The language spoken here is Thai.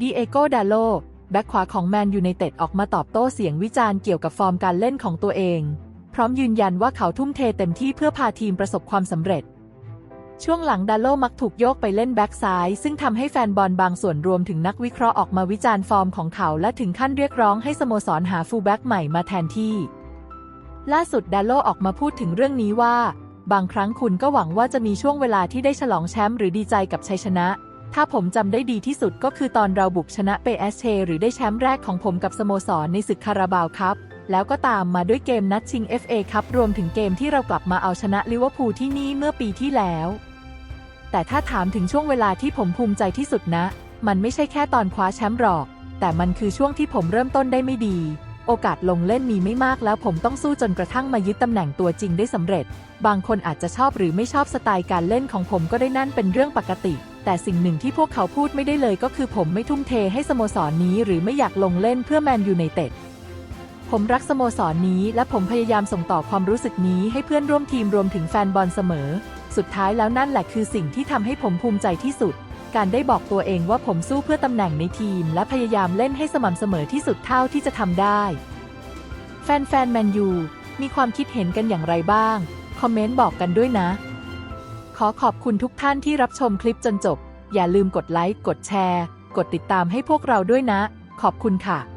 ดีเอโกดาโล แบ็คขวาของแมนยูไนเต็ดออกมาตอบโต้เสียงวิจารณ์เกี่ยวกับฟอร์มการเล่นของตัวเอง พร้อมยืนยันว่าเขาทุ่มเทเต็มที่เพื่อพาทีมประสบความสำเร็จ ช่วงหลังดาโลมักถูกโยกไปเล่นแบ็กซ้าย ซึ่งทำให้แฟนบอลบางส่วนรวมถึงนักวิเคราะห์ออกมาวิจารณ์ฟอร์มของเขาและถึงขั้นเรียกร้องให้สโมสรหาฟูลแบ็กใหม่มาแทนที่ล่าสุดดาโลออกมาพูดถึงเรื่องนี้ว่า บางครั้งคุณก็หวังว่าจะมีช่วงเวลาที่ได้ฉลองแชมป์หรือดีใจกับชัยชนะ ถ้าผมจำได้ดีที่สุดก็คือตอนเราบุกชนะเปเอสเชหรือได้แชมป์แรกของผมกับสโมสรในศึกคาราบาวครับ แล้วก็ตามมาด้วยเกมนัดชิง FA ครับรวมถึงเกมที่เรากลับมาเอาชนะลิเวอร์พูลที่นี่เมื่อปีที่แล้ว แต่ถ้าถามถึงช่วงเวลาที่ผมภูมิใจที่สุดนะ มันไม่ใช่แค่ตอนคว้าแชมป์หรอก แต่มันคือช่วงที่ผมเริ่มต้นได้ไม่ดี โอกาสลงเล่นมีไม่มากแล้วผมต้องสู้จนกระทั่งมายึดตำแหน่งตัวจริงได้สำเร็จ บางคนอาจจะชอบหรือไม่ชอบสไตล์การเล่นของผมก็ได้นั่นเป็นเรื่องปกติ แต่สิ่งหนึ่งที่พวกเขาพูดไม่ได้เลยก็คือผมไม่ทุ่มเทให้สโมสรนนี้หรือไม่อยากลงเล่นเพื่อแมนยูไนเต็ดผมรักสโมสรนนี้ และผมพยายามส่งต่อความรู้สึกนี้ให้เพื่อนร่วมทีมรวมถึงแฟนบอลเสมอ สุดท้ายแล้วนั่นแหละคือสิ่งที่ทำให้ผมภูมิใจที่สุด การได้บอกตัวเองว่าผมสู้เพื่อตำแหน่งในทีม และพยายามเล่นให้สม่ำเสมอที่สุดเท่าที่จะทำได้ แฟนๆแมนยูมีความคิดเห็นกันอย่างไรบ้าง คอมเมนต์บอกกันด้วยนะ ขอขอบคุณทุกท่านที่รับชมคลิปจนจบ อย่าลืมกดไลค์ กดแชร์ กดติดตามให้พวกเราด้วยนะ ขอบคุณค่ะ